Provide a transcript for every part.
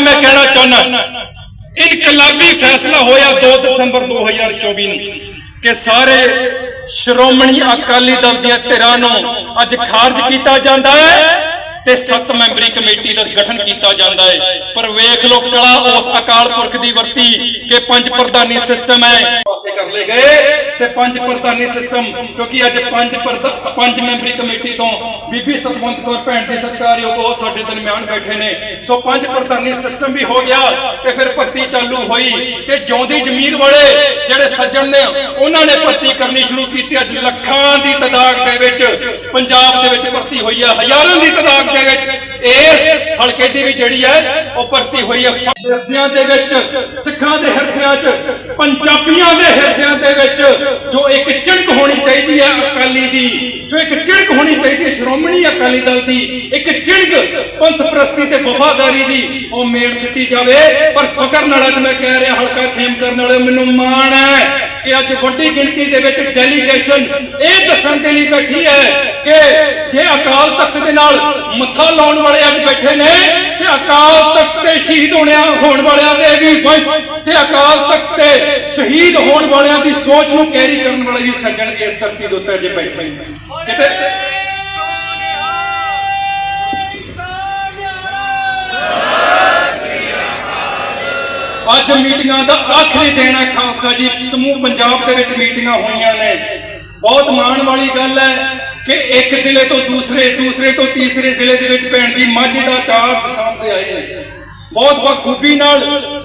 ਮੈਂ ਕਹਿਣਾ ਚਾਹੁੰਦਾ, ਇਨਕਲਾਬੀ ਫੈਸਲਾ ਹੋਇਆ 2 ਦਸੰਬਰ 2024 ਨੂੰ ਕਿ ਸਾਰੇ ਸ਼੍ਰੋਮਣੀ ਅਕਾਲੀ ਦਲ ਦੀਆਂ ਧਿਰਾਂ ਨੂੰ ਅੱਜ ਖਾਰਜ ਕੀਤਾ ਜਾਂਦਾ ਹੈ। ਤੇ ਸੱਤ ਮੈਂਬਰੀ ਕਮੇਟੀ ਦਾ ਗਠਨ ਕੀਤਾ ਜਾਂਦਾ ਹੈ। ਪਰ ਵੇਖ ਲੋ ਕਲਾ ਉਸ ਅਕਾਲ ਪੁਰਖ ਦੀ ਵਰਤੀ ਕਿ ਪੰਜ ਪ੍ਰਧਾਨੀ ਸਿਸਟਮ ਹੈ। ਪਾਸੇ ਕਰ ਲਏ ਗਏ ਤੇ ਪੰਜ ਪ੍ਰਧਾਨੀ ਸਿਸਟਮ ਕਿਉਂਕਿ ਅੱਜ ਪੰਜ ਪੰਜ ਮੈਂਬਰੀ ਕਮੇਟੀ ਤੋਂ ਬੀਬੀ ਸਤਵੰਤ ਕੌਰ ਭੈਣ ਦੀ ਸਤਿਕਾਰਯੋਗ ਉਹ ਸਾਡੇ ਦਰਮਿਆਨ ਬੈਠੇ ਨੇ। ਸੋ ਪੰਜ ਪ੍ਰਧਾਨੀ ਸਿਸਟਮ ਵੀ ਹੋ ਗਿਆ ਤੇ ਫਿਰ ਭਰਤੀ ਚਾਲੂ ਹੋਈ। ਤੇ ਜਿਉਂਦੀ ਜ਼ਮੀਰ ਵਾਲੇ ਜਿਹੜੇ ਸੱਜਣ ਨੇ, ਉਹਨਾਂ ਨੇ ਭਰਤੀ ਕਰਨੀ ਸ਼ੁਰੂ ਕੀਤੀ। ਅੱਜ ਲੱਖਾਂ ਦੀ ਤਾਦਾਦ ਦੇ ਵਿੱਚ ਪੰਜਾਬ ਦੇ ਵਿੱਚ ਭਰਤੀ ਹੋਈ ਹੈ ਹਜ਼ਾਰਾਂ ਦੀ ਤਾਦਾਦ ਦੇ ਵਿੱਚ, ਇਸ ਹਲਕੇ ਦੀ ਵੀ ਜਿਹੜੀ ਹੈ, ਉਹ ਭਰਤੀ ਹੋਈ ਹੈ। ਹਿਰਦਿਆਂ ਦੇ ਵਿੱਚ, ਸਿੱਖਾਂ ਦੇ ਹਿਰਦਿਆਂ 'ਚ, ਪੰਜਾਬੀਆਂ ਦੇ ਹਿਰਦਿਆਂ ਦੇ ਵਿੱਚ, ਜੋ ਇੱਕ ਝਿੜਕ ਹੋਣੀ ਚਾਹੀਦੀ ਹੈ ਅਕਾਲੀ ਦੀ, ਜੋ ਇੱਕ ਚਿੜਕ ਹੋਣੀ ਚਾਹੀਦੀ ਹੈ ਸ਼੍ਰੋਮਣੀ ਅਕਾਲੀ ਦਲ ਦੀ, ਇੱਕ ਚਿੜਕ ਪੰਥ ਪ੍ਰਸਤੀ ਤੇ ਵਫਾਦਾਰੀ ਦੀ, ਉਹ ਮੇੜ ਦਿੱਤੀ ਜਾਵੇ। ਪਰ ਫਕਰ ਨਾਲ ਅੱਜ ਮੈਂ ਕਹਿ ਰਿਹਾ, ਹਲਕਾ ਖੇਮ ਕਰਨ ਵਾਲੇ ਮੈਨੂੰ ਮਾਣ ਹੈ। ਕਿ ਅੱਜ ਵੱਡੀ ਗਿਣਤੀ ਦੇ ਵਿੱਚ ਡੈਲੀਗੇਸ਼ਨ ਇਹ ਦੱਸਣ ਦੇ ਲਈ ਬੈਠੀ ਹੈ ਕਿ ਜੇ ਅਕਾਲ ਤਖਤ ਦੇ ਨਾਲ ਮੱਥਾ ਲਾਉਣ ਵਾਲੇ ਅੱਜ ਬੈਠੇ ਨੇ, ਤੇ ਅਕਾਲ ਤਖਤ ਤੇ ਸ਼ਹੀਦ ਹੋਣਿਆ ਹੋਣ ਵਾਲਿਆਂ ਦੇ ਵੀ ਵੰਸ਼ ਤੇ ਅਕਾਲ ਤਖਤ ਤੇ ਸ਼ਹੀਦ ਹੋਣ ਵਾਲਿਆਂ ਦੀ ਸੋਚ ਨੂੰ ਕੈਰੀ ਕਰਨ ਵਾਲੇ ਵੀ ਸੱਜਣ ਇਸ ਧਰਤੀ ਦੇ ਉੱਤੇ ਅੱਜ ਬੈਠੇ ਨੇ। ਕਿਤੇ ਅੱਜ ਮੀਟਿੰਗਾਂ ਦਾ ਆਖਰੀ ਦਿਨ ਹੈ ਖਾਲਸਾ ਜੀ। ਸਮੂਹ ਪੰਜਾਬ ਦੇ ਵਿੱਚ ਮੀਟਿੰਗਾਂ ਹੋਈਆਂ ਨੇ। ਬਹੁਤ ਮਾਣ ਵਾਲੀ ਗੱਲ ਹੈ ਕਿ ਇੱਕ ਜ਼ਿਲ੍ਹੇ ਤੋਂ ਦੂਸਰੇ ਦੂਸਰੇ ਤੋਂ ਤੀਸਰੇ ਜ਼ਿਲ੍ਹੇ ਦੇ ਵਿੱਚ ਭੈਣ ਜੀ ਮਾਝੇ ਦਾ ਚਾਰਜ ਸਾਹਮਣੇ ਆਏ ਨੇ। ਬਹੁਤ ਬਖੂਬੀ ਨਾਲ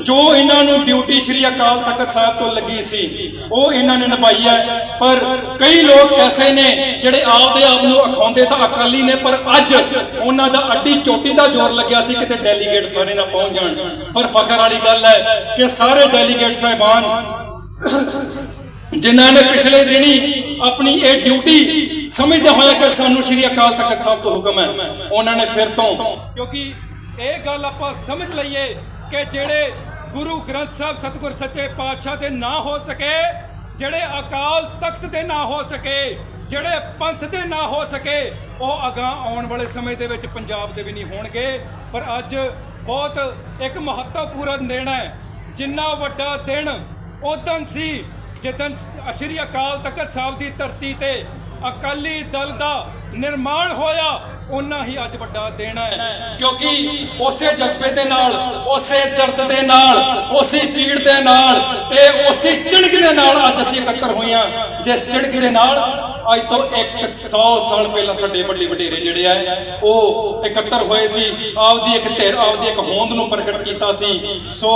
ਜੋ ਇਹਨਾਂ ਨੂੰ ਡਿਊਟੀ ਸ਼੍ਰੀ ਅਕਾਲ ਤਖਤ ਸਾਹਿਬ ਤੋਂ ਲੱਗੀ ਸੀ, ਉਹ ਇਹਨਾਂ ਨੇ ਨਿਭਾਈ ਹੈ। ਪਰ ਕਈ ਲੋਕ ਐਸੇ ਨੇ ਜਿਹੜੇ ਆਪਦੇ ਆਪ ਨੂੰ ਅਖਾਉਂਦੇ ਤਾਂ ਅਕਾਲੀ ਨੇ, ਪਰ ਅੱਜ ਉਹਨਾਂ ਦਾ ਅੱਡੀ ਚੋਟੀ ਦਾ ਜ਼ੋਰ ਲੱਗਿਆ ਸੀ ਕਿਤੇ ਡੈਲੀਗੇਟ ਸਾਰੇ ਨਾ ਪਹੁੰਚ ਜਾਣ। ਪਰ ਫਖਰ ਵਾਲੀ ਗੱਲ ਹੈ ਕਿ ਸਾਰੇ ਡੈਲੀਗੇਟ ਸਾਹਿਬਾਨ ਜਿਨ੍ਹਾਂ ਨੇ ਪਿਛਲੇ ਦਿਨੀ ਆਪਣੀ ਇਹ ਡਿਊਟੀ ਸਮਝਦੇ ਹੋਏ ਕਿ ਸਾਨੂੰ ਸ਼੍ਰੀ ਅਕਾਲ ਤਖਤ ਸਾਹਿਬ ਤੋਂ ਹੁਕਮ ਹੈ, ਉਹਨਾਂ ਨੇ ਫਿਰ ਤੋਂ ਕਿਉਂਕਿ ਇਹ ਗੱਲ ਆਪਾਂ ਸਮਝ ਲਈਏ ਕਿ ਜਿਹੜੇ ਗੁਰੂ ਗ੍ਰੰਥ ਸਾਹਿਬ ਸਤਿਗੁਰ ਸੱਚੇ ਪਾਤਸ਼ਾਹ ਦੇ ਨਾ ਹੋ ਸਕੇ, ਜਿਹੜੇ ਅਕਾਲ ਤਖਤ ਦੇ ਨਾ ਹੋ ਸਕੇ, ਜਿਹੜੇ ਪੰਥ ਦੇ ਨਾ ਹੋ ਸਕੇ, ਉਹ ਅਗਾਹ ਆਉਣ ਵਾਲੇ ਸਮੇਂ ਦੇ ਵਿੱਚ ਪੰਜਾਬ ਦੇ ਵੀ ਨਹੀਂ ਹੋਣਗੇ। ਪਰ ਅੱਜ ਬਹੁਤ ਇੱਕ ਮਹੱਤਵਪੂਰਨ ਦਿਨ ਹੈ। ਜਿੰਨਾ ਵੱਡਾ ਦਿਨ ਉਦੋਂ ਸੀ, ਜਿੱਦਣ ਸ਼੍ਰੀ ਅਕਾਲ ਤਖਤ ਸਾਹਿਬ ਦੀ ਧਰਤੀ ਤੇ ਅਕਾਲੀ ਦਲ ਦਾ ਨਿਰਮਾਣ ਹੋਇਆ ਉਨਾ ਹੀ ਅੱਜ ਵੱਡਾ ਦਿਨ ਹੈ। ਕਿਉਂਕਿ ਉਸੇ ਜਜ਼ਬੇ ਦੇ ਨਾਲ, ਉਸੇ ਦਰਦ ਦੇ ਨਾਲ, ਉਸੇ ਪੀੜ ਦੇ ਨਾਲ ਤੇ ਉਸੇ ਝਿੜਕ ਦੇ ਨਾਲ ਅੱਜ ਅਸੀਂ ਇਕੱਤਰ ਹੋਈਆਂ। ਜਿਸ ਝਿੜਕ ਦੇ ਨਾਲ ਅੱਜ ਤੋਂ 100 ਸਾਲ ਪਹਿਲਾਂ ਸਾਡੇ ਵੱਡੇ ਵਡੇਰੇ ਜਿਹੜੇ ਆ, ਉਹ ਇਕੱਤਰ ਹੋਏ ਸੀ। ਆਪਦੀ ਇੱਕ ਧਿਰ, ਆਪਦੀ ਇੱਕ ਹੋਂਦ ਨੂੰ ਪ੍ਰਗਟ ਕੀਤਾ ਸੀ। ਸੋ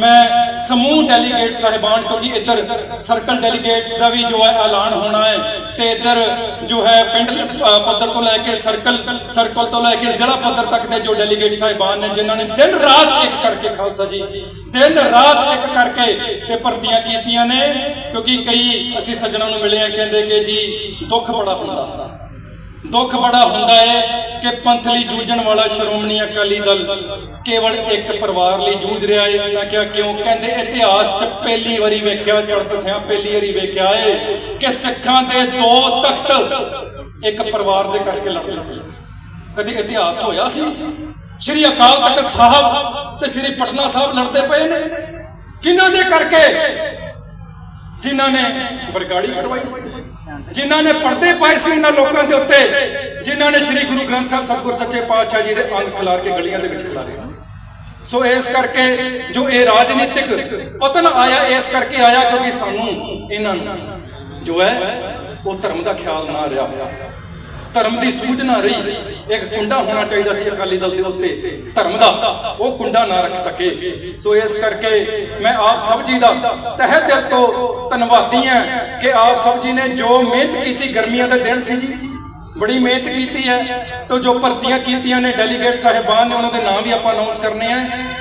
ਮੈਂ ਸਮੂਹ ਡੈਲੀਗੇਟ ਸਾਹਿਬਾਨ, ਕਿਉਂਕਿ ਇੱਧਰ ਸਰਕਲ ਡੈਲੀਗੇਟਸ ਦਾ ਵੀ ਜੋ ਹੈ ਐਲਾਨ ਹੋਣਾ ਹੈ। ਤੇ ਇੱਧਰ ਜੋ ਹੈ ਪਿੰਡ ਪੱਧਰ ਤੋਂ ਲੈ ਕੇ ਸਰਕਲ ਸਰਕਲ ਤੋਂ ਲੈ ਕੇ ਜ਼ਿਲ੍ਹਾ ਪੱਧਰ ਤੱਕ ਦੇ ਜੋ ਡੈਲੀਗੇਟ ਸਾਹਿਬਾਨ ਨੇ, ਜਿਨ੍ਹਾਂ ਨੇ ਦਿਨ ਰਾਤ ਇੱਕ ਕਰਕੇ ਖਾਲਸਾ ਜੀ, ਦਿਨ ਰਾਤ ਇੱਕ ਕਰਕੇ ਤੇ ਭਰਤੀਆਂ ਕੀਤੀਆਂ ਨੇ, ਕਿਉਂਕਿ ਕਈ ਅਸੀਂ ਸੱਜਣਾਂ ਨੂੰ ਮਿਲੇ ਆ, ਕਹਿੰਦੇ ਕਿ ਜੀ ਦੁੱਖ ਬੜਾ ਹੁੰਦਾ। ਦੁੱਖ ਬੜਾ ਹੁੰਦਾ ਹੈ ਕਿ ਪੰਥ ਲਈ ਜੂਝਣ ਵਾਲਾ ਸ਼੍ਰੋਮਣੀ ਅਕਾਲੀ ਦਲ ਕੇਵਲ ਇੱਕ ਪਰਿਵਾਰ ਲਈ ਜੂਝ ਰਿਹਾ ਹੈ। ਮੈਂ ਕਿਹਾ, ਕਿਉਂ? ਕਹਿੰਦੇ, ਇਤਿਹਾਸ 'ਚ ਪਹਿਲੀ ਵਾਰੀ ਵੇਖਿਆ ਚੜਤ ਸਿਆਂ ਪਹਿਲੀ ਵਾਰੀ ਵੇਖਿਆ ਹੈ ਕਿ ਸਿੱਖਾਂ ਦੇ ਦੋ ਤਖਤ ਇੱਕ ਪਰਿਵਾਰ ਦੇ ਕਰਕੇ ਲੜਦੇ ਪਏ। ਕਦੇ ਇਤਿਹਾਸ 'ਚ ਹੋਇਆ ਸੀ? ਸ਼੍ਰੀ ਅਕਾਲ ਤਖਤ ਸਾਹਿਬ ਤੇ ਸ਼੍ਰੀ ਪਟਨਾ ਸਾਹਿਬ ਲੜਦੇ ਪਏ ਨੇ। ਕਿਹਨਾਂ ਦੇ ਕਰਕੇ? ਜਿਨ੍ਹਾਂ ਨੇ ਬਰਗਾੜੀ ਕਰਵਾਈ ਸੀ, ਜਿਨ੍ਹਾਂ ਨੇ ਪਰਦੇ ਪਾਏ ਸੀ ਉਹਨਾਂ ਲੋਕਾਂ ਦੇ ਉੱਤੇ, ਜਿਨ੍ਹਾਂ ਨੇ ਸ੍ਰੀ ਗੁਰੂ ਗ੍ਰੰਥ ਸਾਹਿਬ ਸਤਿਗੁਰ ਸੱਚੇ ਪਾਤਸ਼ਾਹ ਜੀ ਦੇ ਅੰਗ ਖਿਲਾਰ ਕੇ ਗਲੀਆਂ ਦੇ ਵਿੱਚ ਖਿਲਾਰੇ ਸੀ। ਸੋ ਇਸ ਕਰਕੇ ਜੋ ਇਹ ਰਾਜਨੀਤਿਕ ਪਤਨ ਆਇਆ, ਇਸ ਕਰਕੇ ਆਇਆ ਕਿਉਂਕਿ ਸਾਨੂੰ ਇਹਨਾਂ ਨੂੰ ਜੋ ਹੈ, ਉਹ ਧਰਮ ਦਾ ਖਿਆਲ ਨਾ ਰਿਹਾ ਧਰਮ ਦੀ ਸੂਝ ਨਾ ਰਹੀ, ਇੱਕ ਕੁੰਡਾ ਹੋਣਾ ਚਾਹੀਦਾ ਸੀ ਅਕਾਲੀ ਦਲ ਦੇ ਉੱਤੇ। ਧਰਮ ਦਾ, ਉਹ ਕੁੰਡਾ ਨਾ ਰੱਖ ਸਕੇ। ਸੋ ਇਸ ਕਰਕੇ ਮੈਂ ਆਪ ਸਭ ਜੀ ਦਾ ਤਹਿ ਦਿਲ ਤੋਂ ਧੰਨਵਾਦੀ ਹਾਂ ਕਿ ਆਪ ਸਭ ਜੀ ਨੇ ਜੋ ਮਿਹਨਤ ਕੀਤੀ ਗਰਮੀਆਂ ਦੇ ਦਿਨ ਸੀ ਜੀ। ਬੜੀ ਮਿਹਨਤ ਕੀਤੀ ਹੈ। ਤੋਂ ਜੋ ਭਰਤੀਆਂ ਕੀਤੀਆਂ ਨੇ ਡੈਲੀਗੇਟ ਸਾਹਿਬਾਨ ਨੇ, ਉਹਨਾਂ ਦੇ ਨਾਮ ਵੀ ਆਪਾਂ ਅਨਾਉਂਸ ਕਰਨੇ ਆ।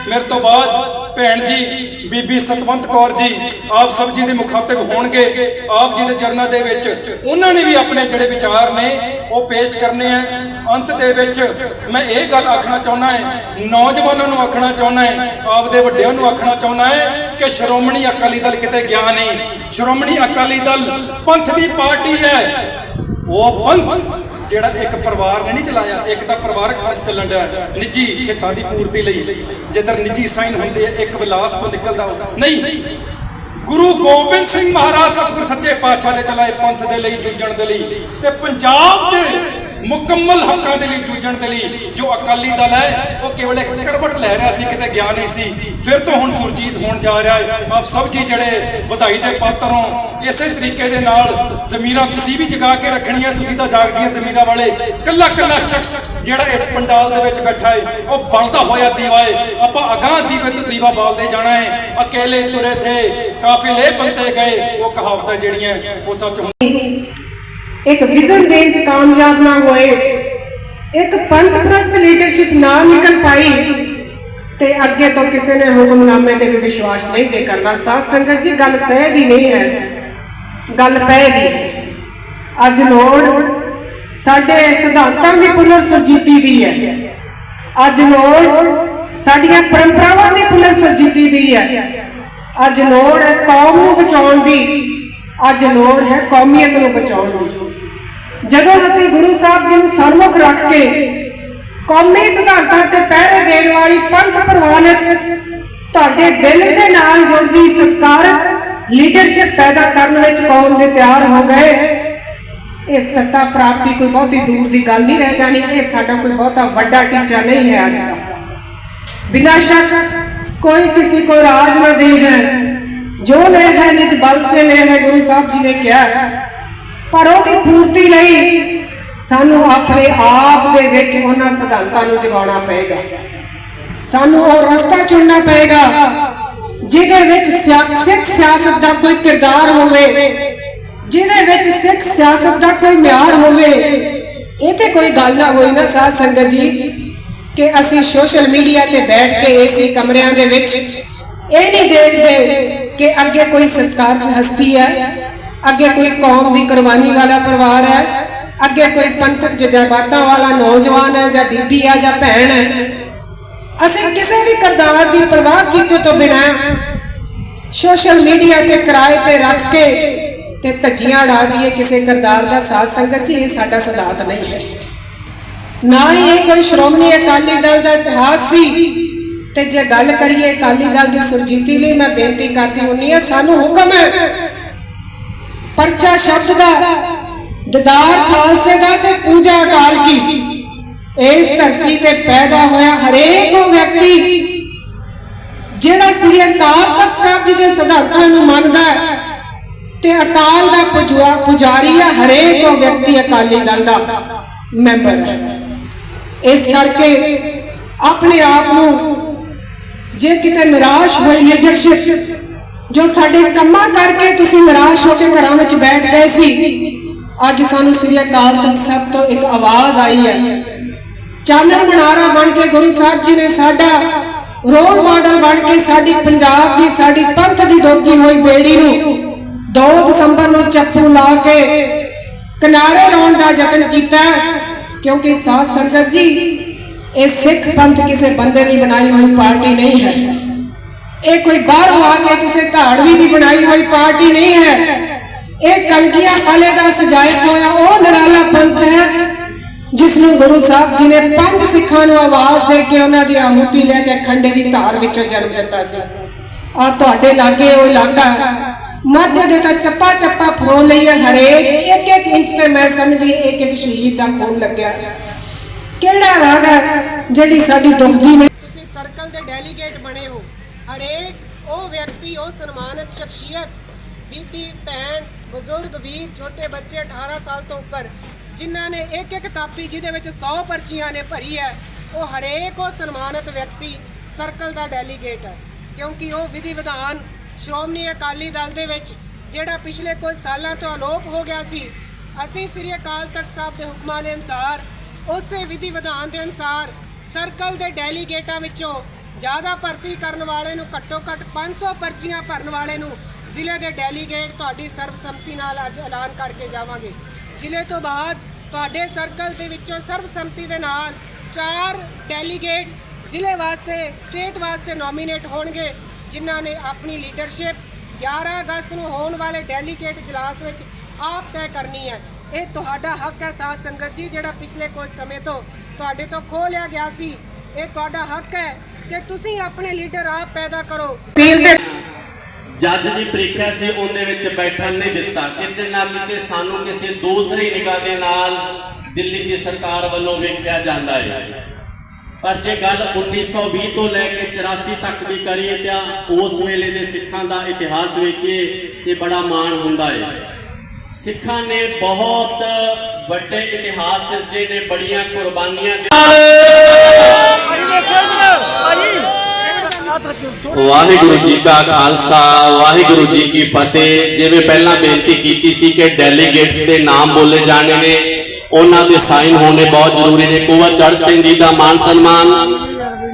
ਮੇਰੇ ਤੋਂ ਬਾਅਦ ਭੈਣ ਜੀ, ਬੀਬੀ ਸਤਵੰਤ ਕੌਰ ਜੀ, ਆਪ ਸਭ ਜੀ ਦੇ ਮੁਖਾਤਬ ਹੋਣਗੇ। ਆਪ ਜੀ ਦੇ ਚਰਨਾਂ ਦੇ ਵਿੱਚ ਉਹਨਾਂ ਨੇ ਵੀ ਆਪਣੇ ਜਿਹੜੇ ਵਿਚਾਰ ਨੇ, ਉਹ ਪੇਸ਼ ਕਰਨੇ ਆ। ਅੰਤ ਦੇ ਵਿੱਚ ਮੈਂ ਇਹ ਗੱਲ ਆਖਣਾ ਚਾਹੁੰਦਾ ਹੈ, ਨੌਜਵਾਨਾਂ ਨੂੰ ਆਖਣਾ ਚਾਹੁੰਦਾ ਹਾਂ, ਆਪਦੇ ਵੱਡਿਆਂ ਨੂੰ ਆਖਣਾ ਚਾਹੁੰਦਾ ਹੈ ਕਿ ਸ਼੍ਰੋਮਣੀ ਅਕਾਲੀ ਦਲ ਕਿਤੇ ਗਿਆ ਨਹੀਂ। ਸ਼੍ਰੋਮਣੀ ਅਕਾਲੀ ਦਲ ਪੰਥ ਦੀ ਪਾਰਟੀ ਹੈ। ਉਹ ਪੰਥ ਜਿਹੜਾ ਇੱਕ ਪਰਿਵਾਰ ਨੇ ਨਹੀਂ ਚਲਾਇਆ, ਇੱਕ ਤਾਂ ਪਰਿਵਾਰਕ ਫਰਜ਼ ਚੱਲਣ ਡਿਆ। ਨਿੱਜੀ ਹਿੱਤਾਂ ਦੀ ਪੂਰਤੀ ਲਈ, ਜਿੱਧਰ ਨਿੱਜੀ ਸਾਈਨ ਹੁੰਦੇ ਆ, ਇੱਕ ਵਿਲਾਸ ਤੋਂ ਨਿਕਲਦਾ ਨਹੀਂ, ਗੁਰੂ ਗੋਬਿੰਦ ਸਿੰਘ ਮਹਾਰਾਜ ਸਤਿਗੁਰ ਸੱਚੇ ਪਾਤਸ਼ਾਹ ਦੇ ਚਲਾਏ ਪੰਥ ਦੇ ਲਈ, ਜੂਝਣ ਦੇ ਲਈ ਤੇ ਪੰਜਾਬ ਦੇ ਮੁਕੰਮਲ ਹੱਕਾਂ ਦੇ ਲਈ, ਜੂਝਣ ਦੇ ਲਈ ਜੋ ਅਕਾਲੀ ਦਲ ਹੈ, ਉਹ ਕੇਵਲ ਇੱਕ ਕਰਵਟ ਲੈ ਰਿਹਾ ਸੀ, ਕਿਤੇ ਗਿਆ ਨਹੀਂ ਸੀ। ਫਿਰ ਤੋਂ ਹੁਣ ਸੁਰਜੀਤ ਹੋਣ ਜਾ ਰਿਹਾ ਹੈ। ਆਪ ਸਭ ਜੀ ਜਿਹੜੇ ਵਧਾਈ ਦੇ ਪਾਤਰ ਹੋ, ਇਸੇ ਤਰੀਕੇ ਦੇ ਨਾਲ ਜ਼ਮੀਰਾਂ ਤੁਸੀਂ ਵੀ ਜਗਾ ਕੇ ਰੱਖਣੀਆਂ, ਤੁਸੀਂ ਤਾਂ ਜਾਗਦੀਆਂ ਜ਼ਮੀਰਾਂ ਵਾਲੇ। ਕੱਲਾ ਕੱਲਾ ਸ਼ਖਸ ਜਿਹੜਾ ਇਸ ਪੰਡਾਲ ਦੇ ਵਿੱਚ ਬੈਠਾ ਹੈ, ਉਹ ਬਲਦਾ ਹੋਇਆ ਦੀਵਾ ਹੈ। ਆਪਾਂ ਅਗਾਹ ਦੀਵੇ ਤੋਂ ਦੀਵਾ ਬਾਲਦੇ ਜਾਣਾ ਹੈ। ਅਕੇਲੇ ਤੁਰੇ ਥੇ, ਕਾਫਿਲੇ ਬੰਤੇ ਗਏ, ਉਹ ਕਹਾਵਤਾਂ ਜਿਹੜੀਆਂ ਉਹ ਸੱਚ ਹੁੰਦੀਆਂ। ਇੱਕ ਵਿਜ਼ਨ ਦੇਣ ਚ ਕਾਮਯਾਬ ਨਾ ਹੋਏ, ਇੱਕ ਪੰਥ ਪ੍ਰਸਤ ਲੀਡਰਸ਼ਿਪ ਨਾ ਨਿਕਲ ਪਾਈ, ਤੇ ਅੱਗੇ ਤੋਂ ਕਿਸੇ ਨੇ ਹੁਕਮਨਾਮੇ ਤੇ ਵੀ ਵਿਸ਼ਵਾਸ ਨਹੀਂ ਜੇ ਕਰਨਾ। ਸਾਧ ਸੰਗਤ ਜੀ, ਗੱਲ ਸਹਿ ਦੀ ਨਹੀਂ ਹੈ, ਗੱਲ ਪੈ ਦੀ ਅੱਜ ਲੋੜ ਸਾਡੇ ਸਿਧਾਂਤਾਂ ਦੀ ਪੁਨਰ ਸੁਰਜੀਤੀ ਦੀ ਹੈ। ਅੱਜ ਲੋੜ ਸਾਡੀਆਂ ਪਰੰਪਰਾਵਾਂ ਦੀ ਪੁਨਰ ਸੁਰਜੀਤੀ ਦੀ ਹੈ। ਅੱਜ ਲੋੜ ਹੈ ਕੌਮ ਨੂੰ ਬਚਾਉਣ ਦੀ। ਅੱਜ ਲੋੜ ਹੈ ਕੌਮੀਅਤ ਨੂੰ ਬਚਾਉਣ ਦੀ। ਜਦੋਂ ਅਸੀਂ ਗੁਰੂ ਸਾਹਿਬ ਜੀ ਨੂੰ ਸਰਮੁਖ ਰੱਖ ਕੇ ਕੌਮੀ ਸਿਧਾਂਤਾਂ ਤੇ ਪਹਿਰੇ ਦੇਣ ਵਾਲੀ ਪੰਥ ਪ੍ਰਵਾਨਿਤ ਤੁਹਾਡੇ ਦਿਲ ਦੇ ਨਾਲ ਜੁੜਦੀ ਸਤਕਾਰ ਲੀਡਰਸ਼ਿਪ ਪੈਦਾ ਕਰਨ ਵਿੱਚ ਕੌਮ ਦੇ ਤਿਆਰ ਹੋ ਗਏ। ਇਹ ਸੱਤਾ ਪ੍ਰਾਪਤੀ ਕੋਈ ਬਹੁਤੀ ਦੂਰ ਦੀ ਗੱਲ ਨਹੀਂ ਰਹਿ ਜਾਣੀ, ਇਹ ਸਾਡਾ ਕੋਈ ਬਹੁਤਾ ਵੱਡਾ ਟੀਚਾ ਨਹੀਂ ਹੈ ਅੱਜ ਦਾ। ਬਿਨਾਂ ਸ਼ੱਕ ਕੋਈ ਕਿਸੇ ਕੋ ਰਾਜ ਨਾ ਦੇ ਹੈ। ਜੋ ਲੈ ਹੈ ਨਿਜ ਬਲ, ਸੇ ਲੈ ਹੈ, ਗੁਰੂ ਸਾਹਿਬ ਜੀ ਨੇ ਕਿਹਾ ਹੈ। ਪਰ ਉਹਦੀ ਪੂਰਤੀ ਲਈ ਸਾਨੂੰ ਆਪਣੇ ਆਪ ਦੇ ਵਿੱਚ ਉਹਨਾਂ ਸਿਧਾਂਤਾਂ ਨੂੰ ਜਗਾਉਣਾ ਪਏਗਾ। ਸਾਨੂੰ ਉਹ ਰਸਤਾ ਚੁਣਨਾ ਪਏਗਾ ਜਿਹਦੇ ਵਿੱਚ ਸਿਆ- ਸਿੱਖ ਸਿਆਸਤ ਦਾ ਕੋਈ ਕਿਰਦਾਰ ਹੋਵੇ, ਜਿਹਦੇ ਵਿੱਚ ਸਿੱਖ ਸਿਆਸਤ ਦਾ ਕੋਈ ਮਿਆਰ ਹੋਵੇ। ਇਹ ਤੇ ਕੋਈ ਗੱਲ ਨਾ ਹੋਈ ਨਾ ਸਾਧ ਸੰਗਤ ਜੀ, ਕਿ ਅਸੀਂ ਸੋਸ਼ਲ ਮੀਡੀਆ ਤੇ ਬੈਠ ਕੇ ਏਸੀ ਕਮਰਿਆਂ ਦੇ ਵਿੱਚ ਇਹ ਨਹੀਂ ਦੇਖਦੇ ਕਿ ਅੱਗੇ ਕੋਈ ਸਤਿਕਾਰਤ ਹਸਤੀ ਹੈ। ਅੱਗੇ ਕੋਈ ਕੌਮ ਦੀ ਕੁਰਬਾਨੀ ਵਾਲਾ ਪਰਿਵਾਰ ਹੈ, ਅੱਗੇ ਕੋਈ ਪੰਥਕ ਜਜ਼ਬਾਤਾਂ ਵਾਲਾ ਨੌਜਵਾਨ ਹੈ, ਜਾਂ ਬੀਬੀ ਹੈ, ਜਾਂ ਭੈਣ ਹੈ। ਅਸੀਂ ਕਿਸੇ ਵੀ ਕਿਰਦਾਰ ਦੀ ਪਰਵਾਹ ਕੀਤੇ ਤੋਂ ਬਿਨਾਂ ਸੋਸ਼ਲ ਮੀਡੀਆ ਤੇ ਕਿਰਾਏ ਤੇ ਰੱਖ ਕੇ ਤੇ ਧੱਜੀਆਂ ਉਡਾ ਦਈਏ ਕਿਸੇ ਕਿਰਦਾਰ ਦਾ ਸਾਥ ਸੰਗਤ ਜੀ, ਇਹ ਸਾਡਾ ਸਿਧਾਂਤ ਨਹੀਂ ਹੈ। ਨਾ ਹੀ ਇਹ ਕੋਈ ਸ਼੍ਰੋਮਣੀ ਅਕਾਲੀ ਦਲ ਦਾ ਇਤਿਹਾਸ ਸੀ। ਤੇ ਜੇ ਗੱਲ ਕਰੀਏ ਅਕਾਲੀ ਦਲ ਦੀ ਸੁਰਜੀਤੀ ਲਈ ਮੈਂ ਬੇਨਤੀ ਕਰਦੀ ਹੁੰਨੀ ਆ ਸਾਨੂੰ ਹੁਕਮ ਹੈ ਪਰਚਾ ਸ਼ਬਦ ਦਾ ਦਿਦਾਰ ਖਾਲਸੇ ਦਾ ਤੇ ਪੂਜਾ ਅਕਾਲ ਕੀ। ਇਸ ਧਰਤੀ ਤੇ ਪੈਦਾ ਹੋਇਆ ਹਰੇਕ ਵਿਅਕਤੀ, ਜਿਹੜਾ ਸ੍ਰੀ ਅਕਾਲ ਤਖਤ ਸਾਹਿਬ ਜੀ ਦੇ ਸਿਧਾਂਤਾਂ ਨੂੰ ਮੰਨਦਾ ਹੈ ਤੇ ਅਕਾਲ ਦਾ ਪੁਜਵਾ ਪੁਜਾਰੀ ਹੈ ਹਰੇਕ ਵਿਅਕਤੀ ਅਕਾਲੀ ਦਲ ਦਾ ਮੈਂਬਰ ਹੈ। ਇਸ ਕਰਕੇ ਆਪਣੇ ਆਪ ਨੂੰ ਜੇ ਕਿਤੇ ਨਿਰਾਸ਼ ਹੋਈ ਲੀਡਰਸ਼ਿਪ ਜੋ ਸਾਡੇ ਕੰਮਾਂ ਕਰਕੇ ਤੁਸੀਂ ਨਿਰਾਸ਼ ਹੋ ਕੇ ਘਰਾਂ ਵਿੱਚ ਬੈਠ ਗਏ ਸੀ, ਅੱਜ ਸਾਨੂੰ ਸ੍ਰੀ ਅਕਾਲ ਤਖਤ ਸਾਹਿਬ ਤੋਂ ਇੱਕ ਆਵਾਜ਼ ਆਈ ਹੈ। ਚਾਨਣ ਮਨਾਰਾ ਬਣ ਕੇ ਗੁਰੂ ਸਾਹਿਬ ਜੀ ਨੇ ਸਾਡਾ ਰੋਲ ਮਾਡਲ ਬਣ ਕੇ ਸਾਡੀ ਪੰਜਾਬ ਦੀ, ਸਾਡੀ ਪੰਥ ਦੀ ਡੋਕੀ ਹੋਈ ਬੇੜੀ ਨੂੰ 2 ਦਸੰਬਰ ਨੂੰ ਚੱਪੂ ਲਾ ਕੇ ਕਿਨਾਰੇ ਲਾਉਣ ਦਾ ਯਤਨ ਕੀਤਾ, ਕਿਉਂਕਿ ਸਾਧ ਸੰਗਤ ਜੀ, ਇਹ ਸਿੱਖ ਪੰਥ ਕਿਸੇ ਬੰਦੇ ਦੀ ਬਣਾਈ ਹੋਈ ਪਾਰਟੀ ਨਹੀਂ ਹੈ। ਇਹ ਕੋਈ ਬਾਹਰੋਂ ਆ ਕੇ ਕਿਸੇ ਧਾੜਵੀ ਦੀ ਬਣਾਈ ਹੋਈ, ਪਾਰਟੀ ਨਹੀਂ ਹੈ। ਇਹ ਕਲਗੀਆਂ ਵਾਲੇ ਦਾ ਸਜਾਇਆ ਹੋਇਆ ਉਹ ਨਿਰਾਲਾ ਪੰਥ ਹੈ ਜਿਸ ਨੂੰ ਗੁਰੂ ਸਾਹਿਬ ਜੀ ਨੇ ਪੰਜ ਸਿੱਖਾਂ ਨੂੰ ਆਵਾਜ਼ ਦੇ ਕੇ ਉਹਨਾਂ ਦੀ ਆਹੂਤੀ ਲੈ ਕੇ ਖੰਡੇ ਦੀ ਧਾਰ ਵਿੱਚੋਂ ਜਨਮ ਦਿੱਤਾ ਸੀ। ਆ ਤੁਹਾਡੇ ਲਾਗੇ ਉਹ ਇਲਾਕਾ, ਮਾਝੇ ਦੇ ਤਾਂ ਚੱਪਾ ਚੱਪਾ ਫੋਨ ਲਈ ਹੈ ਹਰੇਕ ਇੱਕ ਇੱਕ ਇੰਚ ਤੇ ਮੈਂ ਸਮਝਦੀ ਇੱਕ ਇੱਕ ਸ਼ਹੀਦ ਦਾ ਫੋਨ ਲੱਗਿਆ। ਕਿਹੜਾ ਰਾਗ ਹੈ ਜਿਹੜੀ ਸਾਡੀ ਦੁਖਦੀ ਨੇ ਤੁਸੀਂ ਸਰਕਲ ਦੇ ਡੈਲੀਗੇਟ ਬਣੇ ਹੋ। ਹਰੇਕ ਉਹ ਵਿਅਕਤੀ, ਉਹ ਸਨਮਾਨਿਤ ਸ਼ਖਸੀਅਤ, ਬੀਬੀ, ਭੈਣ, ਬਜ਼ੁਰਗ, ਵੀਰ, ਛੋਟੇ ਬੱਚੇ 18 ਸਾਲ ਤੋਂ ਉੱਪਰ, ਜਿਨ੍ਹਾਂ ਨੇ ਇੱਕ ਇੱਕ ਕਾਪੀ ਜਿਹਦੇ ਵਿੱਚ 100 ਪਰਚੀਆਂ ਨੇ ਭਰੀ ਹੈ, ਉਹ ਹਰੇਕ ਉਹ ਸਨਮਾਨਿਤ ਵਿਅਕਤੀ ਸਰਕਲ ਦਾ ਡੈਲੀਗੇਟ ਹੈ। ਕਿਉਂਕਿ ਉਹ ਵਿਧੀ ਵਿਧਾਨ ਸ਼੍ਰੋਮਣੀ ਅਕਾਲੀ ਦਲ ਦੇ ਵਿੱਚ, ਜਿਹੜਾ ਪਿਛਲੇ ਕੁਝ ਸਾਲਾਂ ਤੋਂ ਅਲੋਪ ਹੋ ਗਿਆ ਸੀ, ਅਸੀਂ ਸ੍ਰੀ ਅਕਾਲ ਤਖਤ ਸਾਹਿਬ ਦੇ ਹੁਕਮਾਂ ਦੇ ਅਨੁਸਾਰ, ਉਸੇ ਵਿਧੀ ਵਿਧਾਨ ਦੇ ਅਨੁਸਾਰ ਸਰਕਲ ਦੇ ਡੈਲੀਗੇਟਾਂ ਵਿੱਚੋਂ ਜ਼ਿਆਦਾ ਭਰਤੀ ਕਰਨ ਵਾਲੇ ਨੂੰ ਘੱਟੋ ਘੱਟ 500 ਪਰਚੀਆਂ ਭਰਨ ਵਾਲੇ ਨੂੰ ਜ਼ਿਲ੍ਹੇ ਦੇ ਡੈਲੀਗੇਟ ਤੁਹਾਡੀ ਸਰਬਸੰਮਤੀ ਨਾਲ ਅੱਜ ਐਲਾਨ ਕਰਕੇ ਜਾਵਾਂਗੇ। ਜ਼ਿਲ੍ਹੇ ਤੋਂ ਬਾਅਦ ਤੁਹਾਡੇ ਸਰਕਲ ਦੇ ਵਿੱਚੋਂ ਸਰਬਸੰਮਤੀ ਦੇ ਨਾਲ ਚਾਰ ਡੈਲੀਗੇਟ ਜ਼ਿਲ੍ਹੇ ਵਾਸਤੇ, ਸਟੇਟ ਵਾਸਤੇ ਨੋਮੀਨੇਟ ਹੋਣਗੇ, ਜਿਨ੍ਹਾਂ ਨੇ ਆਪਣੀ ਲੀਡਰਸ਼ਿਪ 11 ਅਗਸਤ ਨੂੰ ਹੋਣ ਵਾਲੇ ਡੈਲੀਗੇਟ ਇਜਲਾਸ ਵਿੱਚ ਆਪ ਤੈਅ ਕਰਨੀ ਹੈ। ਇਹ ਤੁਹਾਡਾ ਹੱਕ ਹੈ ਸਾਧ ਸੰਗਤ ਜੀ, ਜਿਹੜਾ ਪਿਛਲੇ ਕੁਝ ਸਮੇਂ ਤੋਂ ਤੁਹਾਡੇ ਤੋਂ ਖੋਹ ਲਿਆ ਗਿਆ ਸੀ। ਇਹ ਤੁਹਾਡਾ ਹੱਕ ਹੈ ਕਿ ਤੁਸੀਂ ਆਪਣੇ ਲੀਡਰ ਆਪ ਪੈਦਾ ਕਰੋ ਜੱਜ ਦੀ ਪ੍ਰੀਖਿਆ ਸੀ ਉਹਦੇ ਵਿੱਚ ਬੈਠਣ ਨਹੀਂ ਦਿੱਤਾ ਕਿਤੇ ਨਾ ਕਿਤੇ ਸਾਨੂੰ ਕਿਸੇ ਦੂਸਰੀ ਨਿਗਾਹ ਦੇ ਨਾਲ ਦਿੱਲੀ ਦੀ ਸਰਕਾਰ ਵੱਲੋਂ ਵੇਖਿਆ ਜਾਂਦਾ ਹੈ ਪਰ ਜੇ ਗੱਲ 1920 ਤੋਂ ਲੈ ਕੇ 84 ਤੱਕ ਦੀ ਕਰੀਏ ਤਾਂ ਉਸ ਵੇਲੇ ਦੇ ਸਿੱਖਾਂ ਦਾ ਇਤਿਹਾਸ ਵੇਖੀਏ ਤੇ ਬੜਾ ਮਾਣ ਹੁੰਦਾ ਹੈ ਸਿੱਖਾਂ ਨੇ ਬਹੁਤ ਵੱਡੇ ਇਤਿਹਾਸ ਸਿਰਜੇ ਨੇ ਬੜੀਆਂ ਕੁਰਬਾਨੀਆਂ ਵਾਹਿਗੁਰੂ ਜੀ ਕਾ ਖਾਲਸਾ ਵਾਹਿਗੁਰੂ ਜੀ ਕੀ ਫਤਿਹ। ਜਿਵੇਂ ਪਹਿਲਾਂ ਬੇਨਤੀ ਕੀਤੀ ਸੀ ਕਿ ਡੈਲੀਗੇਟਸ ਦੇ ਨਾਮ ਬੋਲੇ ਜਾਣੇ ਨੇ ਉਹਨਾਂ ਦੇ ਸਾਈਨ ਹੋਣੇ ਬਹੁਤ ਜ਼ਰੂਰੀ ਨੇ। ਕੁਵਰ ਚੜ੍ਹ ਸਿੰਘ ਜੀ ਦਾ ਮਾਨ ਸਨਮਾਨ।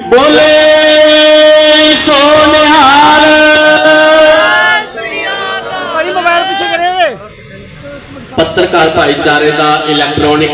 ਬੋਲੇ ਪੱਤਰਕਾਰ ਭਾਈਚਾਰੇ ਦਾ ਇਲੈਕਟ੍ਰੋਨਿਕ